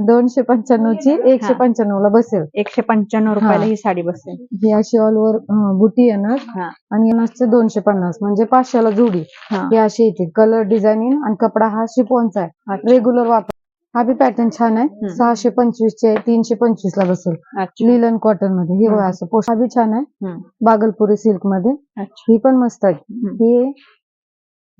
दोनशे पंच्याण्णव ची एकशे हा. पंच्याण्णव ला बसेल. एकशे पंच्याण्णव रुपयाला हा. साडी बसेल. ही अशी ऑल ओव्हर बुटी येणार. हा. आणि नसते दोनशे पन्नास. म्हणजे पाचशेला जोडी. हा. ही अशी येते. कलर डिझाईनिंग आणि कपडा हा शिफॉनचा आहे. अच्छा. रेग्युलर वापर. हा बी पॅटर्न छान आहे. हम्म. सहाशे पंचवीस चे तीनशे पंचवीस ला बसेल. अच्छा. लिलन कॉटनमध्ये. हे हम्म. असं पोस्ट हा बी छान आहे. हम्म. बागलपुरी सिल्कमध्ये. अच्छा. ही पण मस्त आहे. हम्म. ही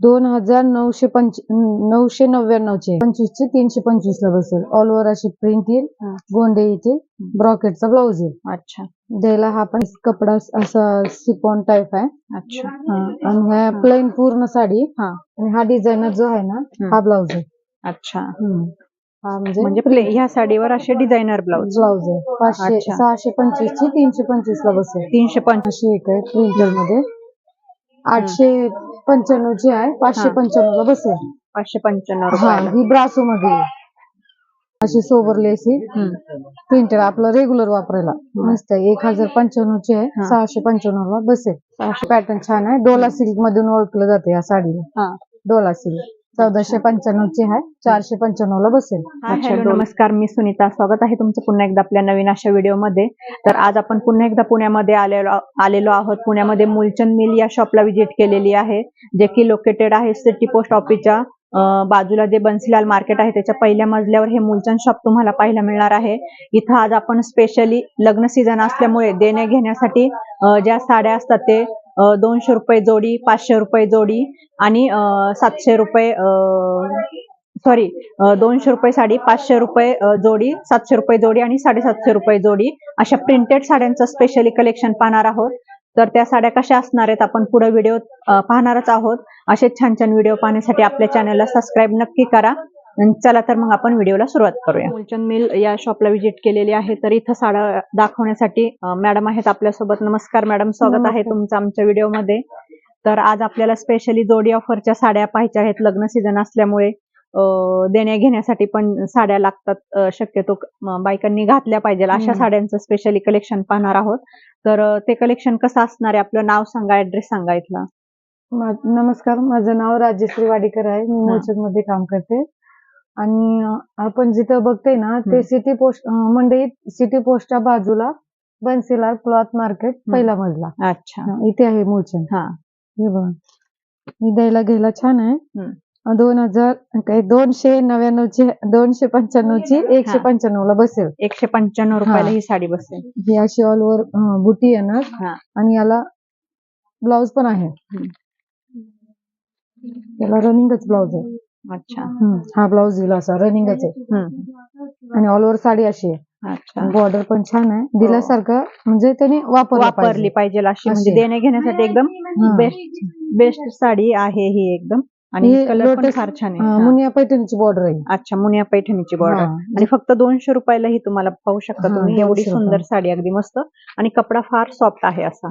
दोन हजार नऊशे पंच नऊशे नव्याण्णव चे पंचवीस चे तीनशे पंचवीस ला बसेल. ऑल ओव्हर अशी प्रिंट येईल. गोंडे येतील. ब्रॉकेटचा ब्लाऊज येईल. अच्छा. द्यायला हा पण कपडा असा सिपॉन टाईप आहे. अच्छा. हा. आणि ह्या प्लेन पूर्ण साडी. हा. आणि हा डिझाईनर जो आहे ना हा ब्लाऊज आहे. अच्छा. हा म्हणजे म्हणजे प्ले ह्या साडीवर असे डिझायनर ब्लाऊज ब्लाऊज आहे. पाचशे. सहाशे पंचवीस ची तीनशे पंचवीस ला बसेल. तीनशे पंचवीस. अशी एक आहे प्रिंटरमध्ये आठशे पंच्याण्णव ची आहे पाचशे हा. पंच्याण्णव ला बसेल पाचशे पंच्याण्णव हा रुपयाला. ही ब्रासो मध्ये. आहे. अशी सोबर लेस ही हम्म. प्रिंटर आपलं रेग्युलर वापरायला. मस्त आहे. एक हजार पंच्याण्णव ची आहे. हा. सहाशे पंच्याण्णव ला बसेल पॅटर्न छान आहे. डोला सिल्क मधून ओळखलं जाते या साडीला. हा. डोला सिल्क चौदाशे पंच्याण्णव ची आहे. चारशे पंच्याण्णव ला बसेल हॅलो नमस्कार मी सुनीता स्वागत आहे तुमचं पुन्हा एकदा आपल्या नवीन अशा व्हिडिओमध्ये. तर आज आपण पुन्हा एकदा पुण्यामध्ये आलेलो आलेलो आहोत. पुण्यामध्ये मुलचंद मिल या शॉपला व्हिजिट केलेली आहे जे की लोकेटेड आहे सिटी पोस्ट ऑफिसच्या बाजूला जे बन्सीलाल मार्केट आहे त्याच्या पहिल्या मजल्यावर हे मुलचंद शॉप तुम्हाला पाहायला मिळणार आहे. इथं आज आपण स्पेशली लग्न सीझन असल्यामुळे देणे घेण्यासाठी ज्या साड्या असतात ते दोनशे रुपये जोडी पाचशे रुपये जोडी आणि सातशे रुपये सॉरी दोनशे रुपये साडी पाचशे रुपये जोडी सातशे रुपये जोडी आणि साडेसातशे रुपये जोडी अशा प्रिंटेड साड्यांचं स्पेशली कलेक्शन पाहणार आहोत. तर त्या साड्या कशा असणार आहेत आपण पुढे व्हिडिओ पाहणारच आहोत. असे छान छान व्हिडिओ पाहण्यासाठी आपल्या चॅनलला सबस्क्राईब नक्की करा. चला तर मग आपण व्हिडिओला सुरुवात करूया. मुलचंद मिल या शॉपला व्हिजिट केलेली आहे तर इथं साड्या दाखवण्यासाठी मॅडम आहेत आपल्यासोबत. नमस्कार मॅडम स्वागत आहे. तुमचं आमच्या व्हिडिओमध्ये तर आज आपल्याला स्पेशली जोडी ऑफरच्या साड्या पाहायच्या आहेत. लग्न सीझन असल्यामुळे देण्या घेण्यासाठी पण साड्या लागतात शक्यतो म, बायकांनी घातल्या पाहिजे अशा. साड्यांचं स्पेशली कलेक्शन पाहणार आहोत. तर ते कलेक्शन कसं असणार आहे? आपलं नाव सांगा ऍड्रेस सांगा इथला. नमस्कार. माझं नाव राजश्री वाडीकर आहे. मी मोचकमध्ये काम करते. आणि आपण जिथं बघतोय ना. ते सिटी पोस्ट अं, मंडईत सिटी पोस्टच्या बाजूला बनसीलाल क्लॉथ मार्केट पहिला मजला. अच्छा. इथे आहे मोचन हा. हे बघा. ही द्यायला घ्यायला छान आहे. दोन हजार काय दोनशे नव्याण्णव ची दोनशे पंच्याण्णव ची एकशे. पंच्याण्णव ला बसेल. एकशे पंच्याण्णव रुपयाला हा. साडी बसेल. ही अशी ऑल ओव्हर बुटी येणार. हा. आणि याला ब्लाउज पण आहे. हम्म. याला रनिंगच ब्लाउज आहे. अच्छा. हा ब्लाउज येईल असा रनिंगच आहे. आणि ऑल ओव्हर साडी अशी आहे. अच्छा. बॉर्डर पण छान आहे. दिल्यासारखं म्हणजे त्याने वापरलं वापरली पाहिजे. अशी म्हणजे. देण्या घेण्यासाठी एकदम हा. बेस्ट बेस्ट साडी आहे ही एकदम. आणि ही कलर पण फार छान आहे. हा. मुनिया पैठणीची बॉर्डर आहे. अच्छा मुनिया पैठणीची बॉर्डर हा. आणि फक्त दोनशे रुपयाला ही तुम्हाला पाहू शकता हा, तुम्ही. एवढी 200 सुंदर. साडी अगदी मस्त. आणि कपडा फार सॉफ्ट आहे असा.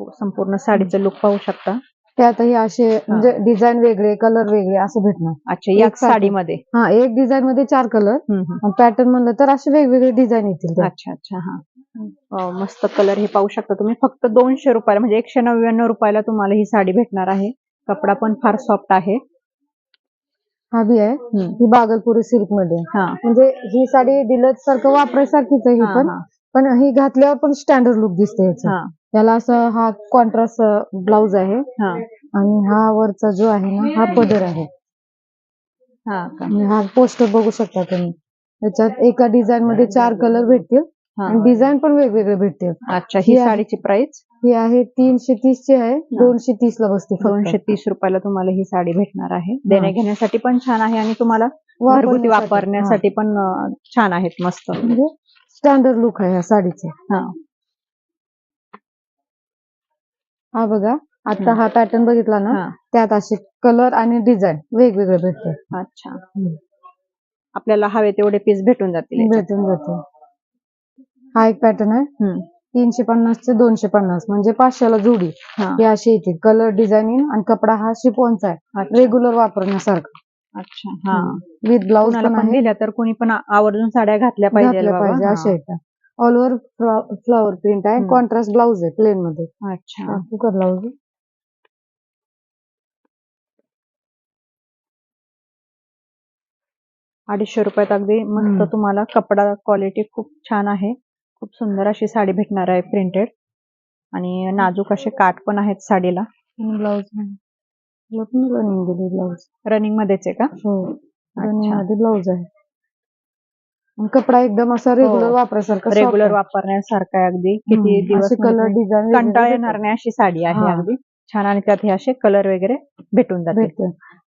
हो, संपूर्ण साडीचं लुक पाहू शकता. त्यात हे असे म्हणजे डिझाईन वेगळे कलर वेगळे असं भेटणार. अच्छा एक साडी. साडीमध्ये? हा एक डिझाईन मध्ये चार कलर. पॅटर्न म्हणलं तर असे वेगवेगळे डिझाईन येतील. अच्छा अच्छा हा. मस्त कलर हे पाहू शकता तुम्ही. फक्त दोनशे रुपयाला म्हणजे एकशे नव्याण्णव रुपयाला तुम्हाला ही साडी भेटणार आहे. कपडा पण फार सॉफ्ट आहे. हा बी आहे. ही बागलपुरी सिल्कमध्ये. म्हणजे ही साडी डिलक्स सारखं वापरायसारखीच आहे ही पण. पण ही घातल्यावर पण स्टँडर्ड लुक दिसते याचा. हा याला असं हा कॉन्ट्रास्ट ब्लाउज आहे. हा. आणि हा वरचा जो आहे ना हा पदर आहे. हा का? आणि हा पोस्टर बघू शकता तुम्ही. त्याच्यात एका डिझाईन मध्ये चार कलर भेटतील. हा. आणि डिझाईन पण वेगवेगळे भेटतील. अच्छा ही ही आहे. साडीची प्राइस ही आहे तीनशे तीस ची आहे. दोनशे तीस ला बसते फक्त. दोनशे तीस रुपयाला तुम्हाला ही साडी भेटणार आहे. देण्या घेण्यासाठी पण छान आहे आणि तुम्हाला घरगुती वापरण्यासाठी. पण अं, छान आहेत मस्त. हा. म्हणजे स्टँडर्ड लुक आहे या साडीचे. हा. हा बघा आता. हा पॅटर्न बघितला ना हा. त्यात असे कलर आणि डिझाईन वेगवेगळे भेटते अच्छा. आपल्याला हवे तेवढे पीस भेटून जातील याच्यात. भेटून जाते हा एक पॅटर्न आहे. हम्म. तीनशे पन्नास ते दोनशे पन्नास म्हणजे पाचशेला जोडी. हा. ही अशी येते कलर डिझाईनिंग आणि कपडा हा शिफॉनचा आहे. अच्छा. रेग्युलर वापरण्यासारखा. अच्छा हा. विथ ब्लाऊज कोणाला पण पण आहे. दिल्या तर कोणी पण आवर्जून साड्या घातल्या पाहिजे बाबा. पाहिजे. हा. अशा येतात. ऑल ओव्हर फ्लॉवर प्रिंट आहे. हम्म. कॉन्ट्रास्ट ब्लाऊज आहे प्लेन मध्ये. अच्छा. कुकर ब्लाऊज अडीचशे रुपयात अगदी मस्त हम्म. तुम्हाला कपडा क्वालिटी खूप छान आहे. खूप सुंदर अशी साडी भेटणार आहे प्रिंटेड आणि नाजूक असे काठ पण आहेत साडीला. ब्लाऊज रनिंग दिली ब्लाऊज रनिंग मध्येच आहे का? हो रनिंग. मध्ये ब्लाऊज आहे. कपडा एकदम असा रेग्युलर हो. वापरासारखा रेग्युलर वापरण्यासारखं आहे अगदी. किती दिवस कलर डिझाईन कंटाळा येणार नाही अशी साडी आहे. अगदी. छान आणि त्यात हे असे कलर वगैरे भेटून जाते भेटते.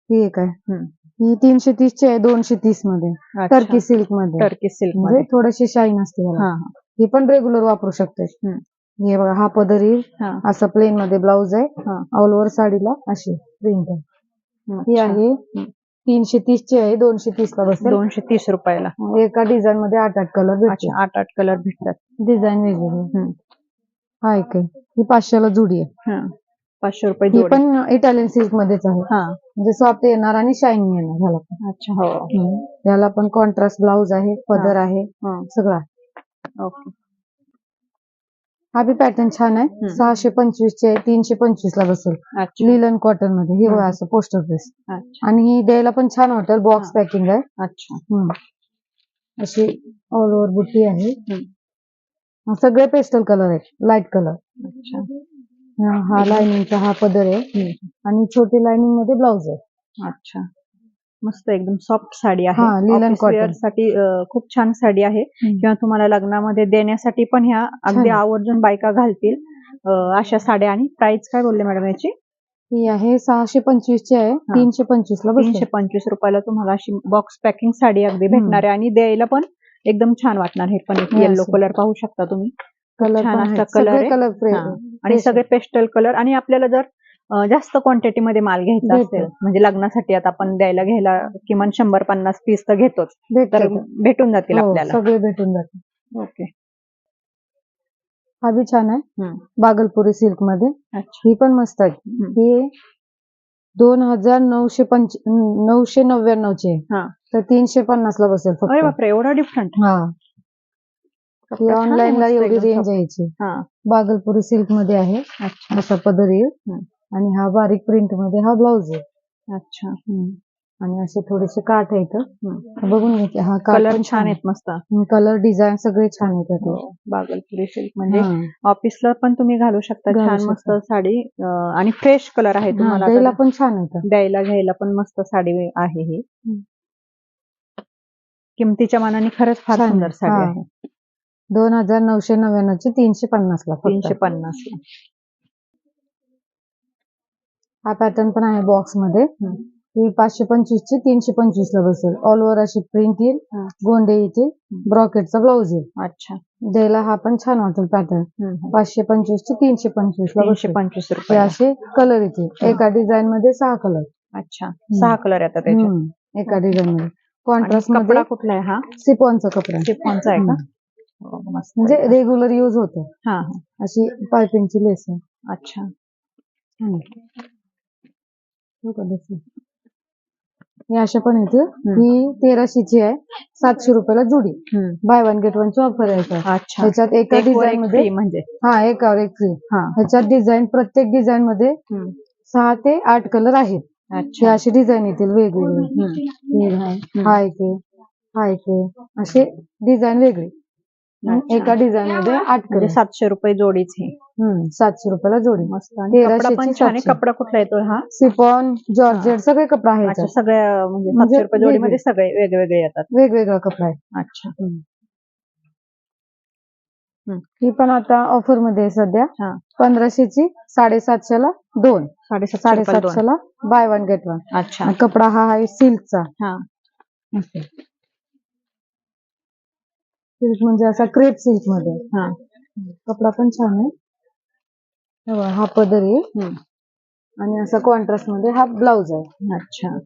ही एक आहे. ही तीनशे तीस ची आहे दोनशे तीसमध्ये. टर्की सिल्कमध्ये. टर्की सिल्क म्हणजे मध्ये. थोडीशी शाईन असते. हा पण रेग्युलर वापरू शकते. हे बघा हा पदर येईल हा. असा प्लेन मध्ये ब्लाऊज आहे. ऑल ओव्हर साडीला अशी प्रिंट आहे. ही. आहे तीनशे तीस ची आहे दोनशे तीस ला बसेल. दोनशे तीस रुपयाला. एका डिझाईन मध्ये आठ आठ कलर भेटते अच्छा आठ आठ कलर भेटतात. डिझाईन वेगवेगळी. हा एक ही पाचशेला जुडी आहे. हा पाचशे रुपये ही जोडी. पण इटालियन सिल्क मध्येच आहे. म्हणजे सॉफ्ट येणार आणि शायनिंग येणार ह्याला पण. अच्छा हो. याला पण कॉन्ट्रास्ट ब्लाऊज आहे पदर आहे. सगळा ओके. हा बी पॅटर्न छान आहे. सहाशे पंचवीस चे तीनशे पंचवीस ला बसेल. लिलन कॉटनमध्ये. हे बघा. असं पोस्टर पीस अच्छा. आणि ही द्यायला पण छान वाटेल. बॉक्स पॅकिंग आहे. अच्छा. अशी ऑल ओव्हर बुट्टी आहे. सगळे पेस्टल कलर आहेत. लाइट कलर अच्छा. हा लाइनिंगचा हा पदर आहे. आणि छोटी लाइनिंगमध्ये ब्लाऊज आहे. अच्छा. मस्त एकदम सॉफ्ट साडी आहे. हा, लिलन Office cotton. wear साठी अं, खूप छान साडी आहे. किंवा तुम्हाला लग्नामध्ये देण्यासाठी पण ह्या अगदी छान. आवर्जून बायका घालतील. अं, अशा साड्या आणि प्राइस काय बोलले मॅडम याची? ही आहे सहाशे पंचवीस ची आहे. तीनशे पंचवीस ला तीनशे पंचवीस रुपयाला तुम्हाला अशी बॉक्स पॅकिंग साडी अगदी भेटणार आहे. आणि द्यायला पण एकदम छान वाटणार हे पण. हे येल्लो. कलर पाहू शकता तुम्ही. कलर छान पण असा आहेत. color सगळे आहे. कलर हा. आणि सगळे पेस्टल कलर आणि आपल्याला जर जास्त क्वांटिटी मध्ये माल घ्यायचा. असेल म्हणजे लग्नासाठी आता आपण द्यायला घ्यायला किमान शंभर पन्नास पीस तर घेतोच. तर भेटतात भेटून जातील हो, आपल्याला. सगळे भेटून जातात ओके हा बी छान आहे. हम्म. बागलपुरी सिल्कमध्ये. अच्छा. ही पण मस्त आहे. हम्म. ही दोन हजार नऊशे पंच नऊशे नव्याण्णव ची आहे. हा. तर तीनशे पन्नास ला बसेल अरे फक्त बापरे एवढा डिफरंट हा. ही ऑनलाईन ला एवढी रेंज यायची हा. बागलपुरी सिल्कमध्ये आहे. अच्छा. असा पदर येईल. हम्म. आणि हा बारीक प्रिंटमध्ये हा ब्लाऊज आहे अच्छा आणि असे थोडेसे काठ आहेत. बघून घेते हा कलर छान आहेत मस्त कलर डिझाईन सगळे छान आहेत त्यातले. बागलपुरी सिल्क म्हणजे हा. ऑफिसला पण तुम्ही घालू शकता छान. मस्त साडी आणि फ्रेश कलर आहे हा, तुम्हाला द्यायला पण छान येतं द्यायला घ्यायला पण मस्त साडी आहे ही. किमतीच्या मानाने खरंच फार सुंदर. साडी हा. आहे दोन हजार नऊशे नव्याण्णव ची तीनशे पन्नास ला. तीनशे पन्नास हा पॅटर्न पण आहे बॉक्समध्ये. ही पाचशे पंचवीस ची तीनशे पंचवीस ला बसेल. ऑल ओव्हर अशी प्रिंट येईल. गोंडे येतील. ब्रॉकेटचा ब्लाऊज येईल. अच्छा. द्यायला हा पण छान वाटेल पॅटर्न. पाचशे पंचवीस ची तीनशे पंचवीस ला बसेल. पंचवीस रुपये असे कलर येतील. एका डिझाईन मध्ये सहा कलर अच्छा. सहा कलर येतात एका डिझाईन मध्ये. कॉन्ट्रास्ट कपडा कुठला आहे हा? सिपॉनचा कपडा. शिफॉनचा आहे का. हो, म्हणजे. रेग्युलर युज होतो. अशी पायपिंगची लेस आहे. अच्छा. हो अशा पण येते ही. तेराशेची आहे सातशे रुपयाला जुडी. बाय वन गेट वन ची ऑफर आहे ह्याच्यात एका डिझाईन मध्ये म्हणजे. हा एकावर एक फ्री हा. ह्याच्यात डिझाईन प्रत्येक डिझाईन मध्ये. सहा ते आठ कलर आहेत. अच्छा. अशी डिझाईन येतील वेगवेगळे. हे. एक आहे हा एक असे डिझाईन वेगळे. एका डिझाईन मध्ये आठ म्हणजे सातशे रुपये जोडीच हे. हम्म सातशे रुपयाला जोडी. मस्त. आणि कपडा पण छान आहे. कपडा कुठला येतो हा? सिपॉन जॉर्जेट सगळे कपडा आहे अच्छा. सगळ्या म्हणजे म्हणजे सातशे रुपये जोडीमध्ये वेगळे. सगळे वेगवेगळे येतात. वेगवेगळा कपडा आहे. अच्छा. ही पण आता ऑफरमध्ये आहे सध्या. हा. पंधराशेची साडेसातशे ला दोन. साडेसातशे रुपये दोन. साडेसातशे ला बाय वन गेट वन. अच्छा. कपडा हा आहे सिल्कचा. हा. सिल्क म्हणजे असा क्रेप सिल्कमध्ये. हा. कपडा पण छान आहे. हे पदर. आहे. आणि असा कॉन्ट्रास्टमध्ये हा ब्लाऊज आहे. अच्छा.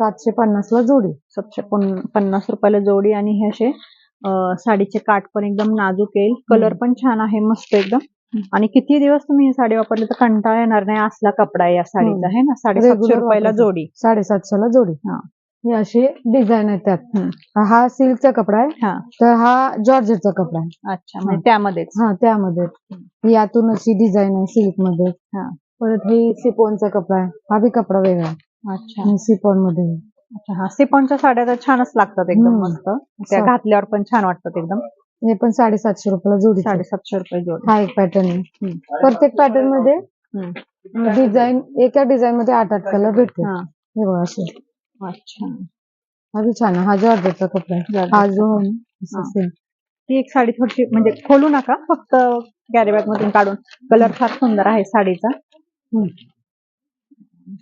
सातशे पन्नास ला जोडी. सातशे पन- पन्नास रुपयाला जोडी आणि हे असे साडीचे काठ पण एकदम नाजूक येईल. कलर पण छान आहे मस्त एकदम. आणि किती दिवस तुम्ही ही साडी वापरली तर कंटाळा येणार नाही असला कपडा आहे या साडीचा आहे ना? साडेसातशे रुपयाला. जोडी. साडेसातशे ला जोडी. हा. हे असे डिझाईन हम्म. हा सिल्कचा कपडा आहे. हा. तर हा जॉर्जेटचा कपडा आहे. अच्छा म्हणजे त्यामध्येच. हा त्यामध्ये ही यातून अशी डिझाईन आहे सिल्कमध्ये हा. परत हे सिफॉनचा कपडा आहे. हा बी कपडा वेगळा अच्छा. सिफॉनमध्ये आहे. अच्छा हा सिपॉनच्या साड्या तर छानच लागतात एकदम. मस्त. त्या घातल्यावर पण छान वाटतात एकदम. हे पण साडेसातशे रुपयाला जोडी साडेसातशे रुपये जोड. हा एक पॅटर्न आहे. प्रत्येक पॅटर्नमध्ये. डिझाईन एका डिझाईन मध्ये आठ आठ कलर भेटते हा. हे बघा असे. अच्छा. हा बी छान आहे. हा जॉर्जेटचा कपडा आहे जॉर्जेटचा. हा जो आहे ना, हा. असं एक साडी थोडीशी म्हणजे खोलू नका. फक्त कॅरी बॅग मधून काढून. कलर फार सुंदर आहे साडीचा. हम्म.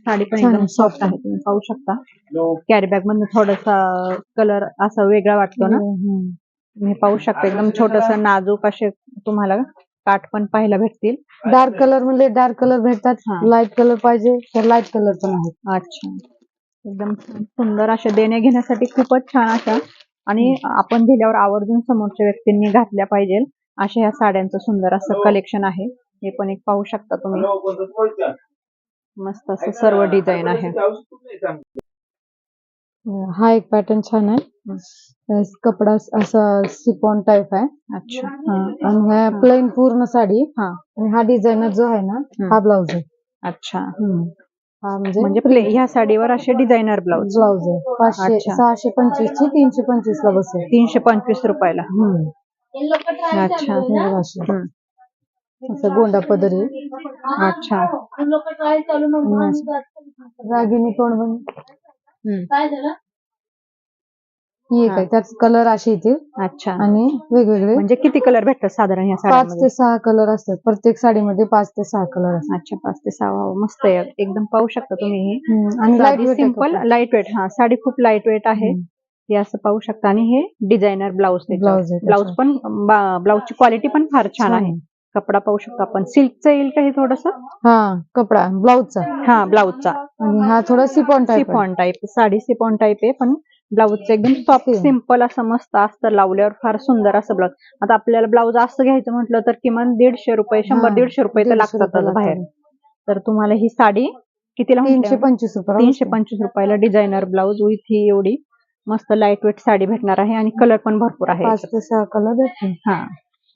साडी पण छान एकदम आहे, सॉफ्ट आहे. तुम्ही पाहू शकता. कॅरी बॅग मधून थोडासा कलर असा वेगळा वाटतो ना. हम्म. तुम्ही पाहू शकता. एकदम छोटस नाजूक असे तुम्हाला काठ पण पाहायला भेटतील. डार्क कलरमध्ये डार्क कलर भेटतात. हा. लाइट कलर पाहिजे तर लाइट कलर पण आहेत अच्छा. एकदम. सुंदर अशा देण्या घेण्यासाठी खूपच छान अशा. आणि आपण दिल्यावर आवर्जून समोरच्या व्यक्तींनी घातल्या पाहिजे अशा ह्या साड्यांचं सुंदर असं कलेक्शन आहे. हे पण एक पाहू शकता तुम्ही. मस्त असं सर्व डिझाईन आहे. हा एक पॅटर्न छान आहे. कपडा असा सिपॉन टाईप आहे. अच्छा. हा. आणि ह्या प्लेन पूर्ण साडी. हा. आणि हा डिझायनर जो आहे ना. हा. ब्लाउज आहे. अच्छा. हम्म. म्हणजे म्हणजे प्ले ह्या साडीवर असे डिझायनर ब्लाउज ब्लाउज आहे पाचशे अच्छा. सहाशे पंचवीस ची तीनशे पंचवीस ला बसेल तीनशे पंचवीस रुपयाला हम्म. अच्छा हे बघा अशी. हम्म. असं गोंडा पदर आहे अच्छा रागिनी तोंड बन हम्म. ही एक आहे. त्यात कलर असे येतील अच्छा. आणि वेगवेगळे म्हणजे किती कलर भेटतात साधारण ह्या पाच साड्यांमध्ये? ते सहा कलर असतात. प्रत्येक साडीमध्ये पाच ते सहा कलर असतात. अच्छा पाच ते सहा. मस्त आहे. एकदम पाहू शकता तुम्ही हे. हम्म. आणि साधी सिंपल लाइट वेट हा साडी खूप लाइट वेट आहे हे असं पाहू शकता. आणि हे डिझायनर ब्लाऊज ब्लाउज आहे ब्लाऊज पण ब्लाऊजची क्वालिटी पण फार छान आहे. कपडा पाहू शकता आपण. सिल्कचं येईल का हे थोडस? हा कपडा. ब्लाउजचा हा ब्लाऊजचा आणि हा थोडा chiffon type chiffon type sari chiffon type आहे पण ब्लाऊजचं एकदम सॉफ्ट. सिंपल असं मस्त अस्तर लावल्यावर फार सुंदर असं ब्लाऊज आता आपल्याला ब्लाऊज असं घ्यायचं म्हटलं तर किमान दीडशे रुपये शंभर दीडशे रुपये तर लागतातच बाहेर लागतात. तर तुम्हाला ही साडी कितीला तीनशे? पंचवीस रुपये तीनशे पंचवीस रुपयाला डिझायनर ब्लाऊज विथ ही एवढी मस्त लाइट वेट साडी भेटणार आहे आणि कलर पण भरपूर आहे कलर हा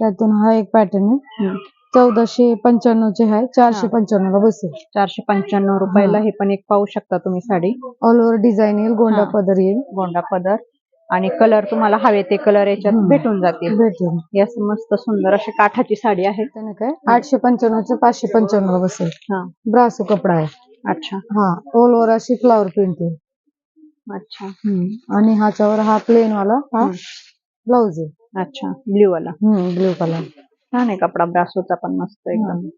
त्यातून हा एक पॅटर्न आहे. चौदाशे पंच्याण्णव चे आहे चारशे. पंच्याण्णव ला बसेल. चारशे पंच्याण्णव रुपयाला हे. पण एक पाहू शकता तुम्ही साडी. ऑल ओव्हर डिझाईन येईल गोंडा. पदर येईल. गोंडा पदर. आणि कलर तुम्हाला हवे ते कलर याच्यात. भेटून जातील. भेटेल ही असं मस्त सुंदर अशी काठाची साडी आहे. त्याने काय? आठशे पंच्याण्णव चे पाचशे पंच्याण्णव ला बसेल. हा. ब्रासो कपडा आहे. अच्छा. हा. ऑल ओव्हर अशी फ्लावर प्रिंट येईल. अच्छा. आणि ह्याच्यावर हा प्लेन वाला हा हम्म. ब्लाउज आहे अच्छा. ब्ल्यू वाला. ब्ल्यू कलर छान आहे कपडा ब्रासोचा पण मस्त एकदम.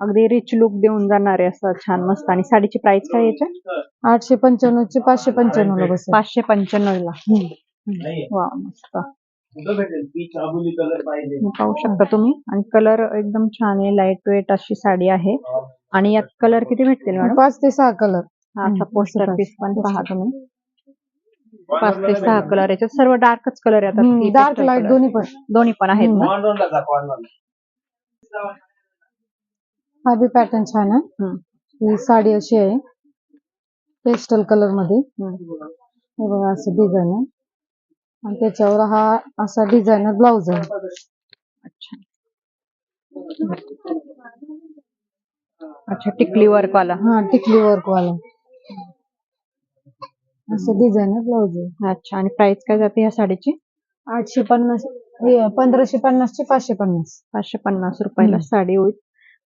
अगदी रिच लुक देऊन जाणार आहे असं छान मस्त. आणि साडीची प्राइस काय याच्या आठशे पंच्याण्णव चे पाचशे पंच्याण्णव ला बसेल. पाचशे पंच्याण्णव ला. वा मस्त. पाहू शकता तुम्ही. आणि कलर एकदम छान आहे. लाइट वेट अशी साडी आहे. आणि यात कलर किती भेटतील मॅडम? पाच ते सहा कलर हा असा पोस्टर पीस पण. पहा तुम्ही. पाच ते सहा कलर याच्यात. सर्व डार्कच कलर येतात डार्क लाइट दोन्ही पण. दोन्ही पण आहेत ना कॉर्नरला जा कॉर्नरला हा बी पॅटर्न छान आहे. ही साडी अशी आहे. पेस्टल कलरमध्ये. हे बघा असं डिझाईन आहे. आणि त्याच्यावर हा असा डिझायनर ब्लाउज आहे. अच्छा. अच्छा टिकली वर्क वाला हा टिकली वर्क वाला असं डिझायनर ब्लाउज आहे. अच्छा आणि प्राइस काय जाते ह्या साडीची? आठशे पन्नास. पंधराशे पन्नास चे पाचशे पन्नास. पाचशे पन्नास रुपयाला. साडी होईल.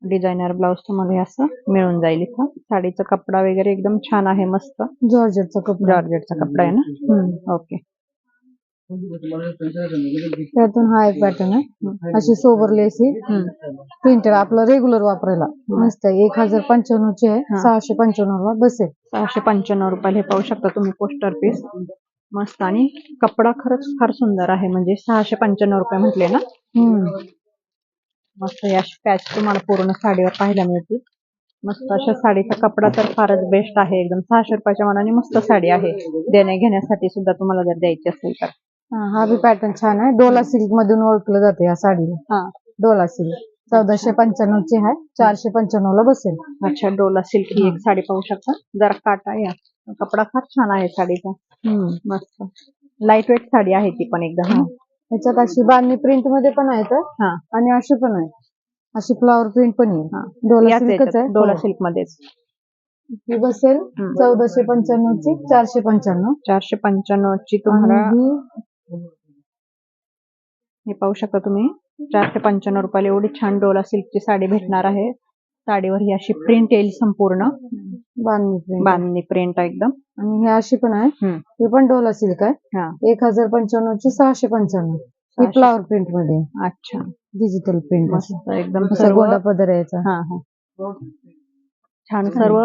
डिझायनर ब्लाऊज तुम्हाला हे असं मिळून जाईल इथं. साडीचा कपडा वगैरे एकदम छान आहे मस्त. जॉर्जेटचा कपडा. जॉर्जेटचा कपडा आहे ना. ओके. त्यातून हा एक पॅटर्न आहे. अशी सोबर लेस प्रिंटर आपलं रेग्युलर वापरायला. मस्त आहे. एक हजार पंच्याण्णव ची आहे. हा. सहाशे पंच्याण्णव ला बसेल. सहाशे पंच्याण्णव रुपयाला हे पाहू शकता तुम्ही पोस्टर पीस मस्त आणि कपडा खरंच फार सुंदर आहे. म्हणजे सहाशे पंच्याण्णव रुपये म्हटले ना? हम्म. मस्त या पॅच तुम्हाला पूर्ण साडीवर पाहायला मिळतील. मस्त अशा साडीचा कपडा तर फारच बेस्ट आहे. एकदम सहाशे रुपयाच्या मनाने मस्त साडी आहे. देण्या घेण्यासाठी सुद्धा तुम्हाला जर द्यायची असेल तर. हा हा बी पॅटर्न छान आहे. डोला सिल्क मधून ओळखलं जाते या साडीला. हा. डोला सिल्क चौदाशे पंच्याण्णव ची आहे. चारशे पंच्याण्णव ला बसेल. अच्छा डोला सिल्क ही एक साडी पाहू शकता. जरा काटा या. कपडा फार छान आहे साडीचा. हम्म. मस्त. लाइट वेट साडी आहे ती पण एकदम. ह्याच्यात अशी बांधणी प्रिंटमध्ये पण आहेत हा. आणि अशी पण आहे. अशी फ्लॉवर प्रिंट पण हा. आहे डोला याच सिल्कच याच्यात आहे? डोला हो. सिल्क मध्येच. ही बसेल हम्म. चौदाशे पंच्याण्णव ची चारशे पंच्याण्णव. चारशे पंच्याण्णव ची तुम्हाला आणि ही हे पाहू शकता तुम्ही. चारशे पंच्याण्णव रुपयाला एवढी छान डोला सिल्कची साडी भेटणार आहे. साडीवर ही अशी प्रिंट येईल संपूर्ण. बांधणी print. बांधणी प्रिंट एकदम. आणि ही अशी पण आहे. हम्म. ही पण डोला सिल्क आहे. हा. एक हजार पंच्याण्णव ची सहाशे पंच्याण्णव. ही. फ्लावर प्रिंटमध्ये. अच्छा. डिजिटल प्रिंट मस्त एकदम असा सर्व. पदर यायचा. हा हा. छान सर्व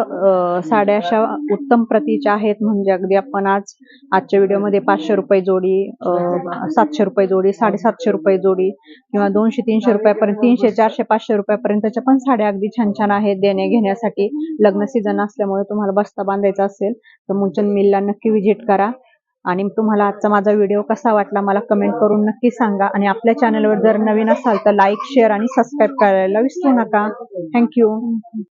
साड्या अशा उत्तम प्रतीच्या आहेत. म्हणजे अगदी आपण आज आजच्या व्हिडिओमध्ये पाचशे रुपये जोडी सातशे रुपये जोडी साडेसातशे रुपये जोडी किंवा दोनशे तीनशे रुपयापर्यंत तीनशे चारशे पाचशे रुपयापर्यंतच्या पण साड्या अगदी छान छान आहेत. देणे घेण्यासाठी लग्न सीझन असल्यामुळे तुम्हाला बस्ता बांधायचा असेल तर मुलचंद मिलला नक्की व्हिजिट करा. आणि तुम्हाला आजचा माझा व्हिडिओ कसा वाटला मला कमेंट करून नक्की सांगा. आणि आपल्या चॅनलवर जर नवीन असाल तर लाईक शेअर आणि सबस्क्राईब करायला विसरू नका. थँक्यू